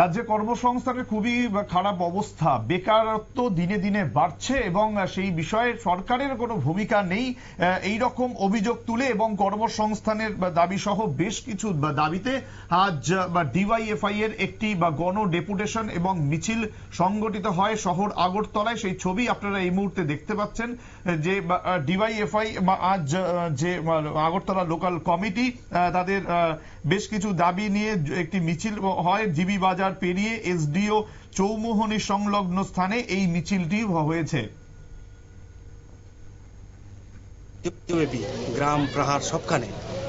রাজ্যে কর্মসংস্থানের খুবই খারাপ অবস্থা। বেকারত্ব দিনে দিনে বাড়ছে এবং সেই বিষয়ে সরকারের কোনো ভূমিকা নেই। এই রকম অভিযোগ তুলে এবং কর্মসংস্থানের দাবি সহ বেশ কিছু দাবিতে আজ ডিওয়াইএফআই এর একটি, বা গণ ডেপুটেশন এবং মিছিল সংগঠিত হয় শহর আগরতলায়। সেই ছবি আপনারা এই মুহূর্তে দেখতে পাচ্ছেন যে ডিওয়াইএফআই আজ যে আগরতলা লোকাল কমিটি তাদের বেশ কিছু দাবি নিয়ে একটি মিছিল হয়। জিবি বাজার পেরিয়ে এসডিও চৌমোহনী সংলগ্ন স্থানে এই মিছিলটি হয়েছে। গ্রাম প্রহার সবখানে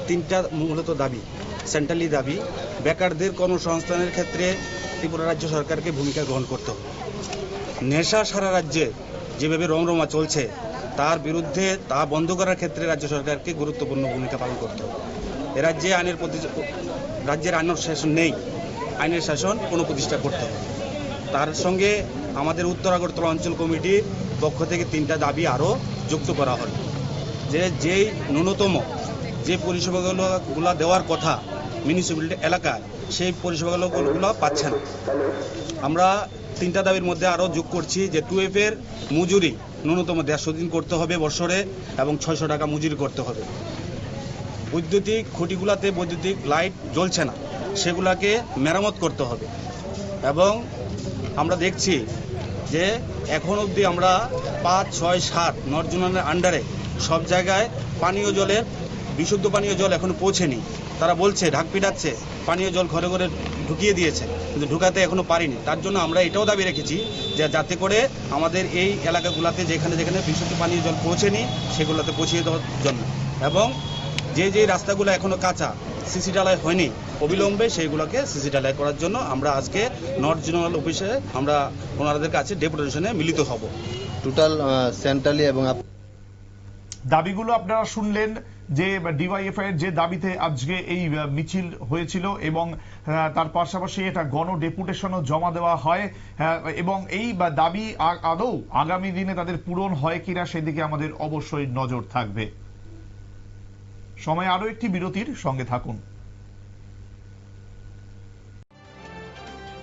তিনটা মূলত দাবি। সেন্ট্রালি দাবি, বেকারদের কর্মসংস্থানের ক্ষেত্রে ত্রিপুরা রাজ্য সরকারকে ভূমিকা গ্রহণ করতে হবে। নেশা সারা রাজ্যে যেভাবে রমরমা চলছে, তার বিরুদ্ধে তা বন্ধ করার ক্ষেত্রে রাজ্য সরকারকে গুরুত্বপূর্ণ ভূমিকা পালন করতে হবে। এ রাজ্যে আইনের রাজ্যের আইনের শাসন নেই। আইনের শাসন পুনঃপ্রতিষ্ঠা করতে হবে। তার সঙ্গে আমাদের উত্তর আগরতলা অঞ্চল কমিটির পক্ষ থেকে তিনটা দাবি আরও যুক্ত করা হল। যে যেই ন্যূনতম যে পরিষেবাগুলো দেওয়ার কথা মিউনিসিপ্যালিটি এলাকায়, সেই পরিষেবাগুলো পাচ্ছে না। আমরা তিনটা দাবির মধ্যে আরও যোগ করছি যে টু টুয়েফের মজুরি ন্যূনতম দেড়শো দিন করতে হবে বছরে এবং ছয়শো টাকা মজুরি করতে হবে। বৈদ্যুতিক খুঁটিগুলাতে বৈদ্যুতিক লাইট জ্বলছে না। সেগুলাকে মেরামত করতে হবে। এবং আমরা দেখছি যে এখন অবধি আমরা পাঁচ, ছয়, সাত নর্জনের আন্ডারে সব জায়গায় পানীয় জলের, বিশুদ্ধ পানীয় জল এখনও পৌঁছেনি। তারা বলছে, ঢাক পিটাচ্ছে, পানীয় জল ঘরে ঘরে ঢুকিয়ে দিয়েছে, কিন্তু ঢুকাতে এখনও পারিনি। তার জন্য আমরা এটাও দাবি রেখেছি যে যাতে করে আমাদের এই এলাকাগুলোতে যেখানে যেখানে বিশুদ্ধ পানীয় জল পৌঁছেনি, সেগুলোতে পৌঁছিয়ে দেওয়ার জন্য। এবং যে যে রাস্তাগুলো এখনও কাঁচা, সিসি ডালাই হয়নি অবিলম্বে সেইগুলোকে সিসি ডালাই করার জন্য আমরা আজকে নর্থ জোনাল অফিসে আমরা ওনাদের কাছে ডেপুটেশনে মিলিত হব। টোটাল সেন্ট্রালি এবং দাবিগুলো আপনারা শুনলেন যে ডিওয়াইএফআই এর যে দাবিতে আজকে এই মিছিল হয়েছিল এবং তার পাশাপাশি এটা গণ ডেপুটেশনও জমা দেওয়া হয় এবং এই দাবি আদৌ আগামী দিনে তাদের পূরণ হয় কিনা সেদিকে আমাদের অবশ্যই নজর থাকবে। সময় আরও একটি বিরতির সঙ্গে থাকুন।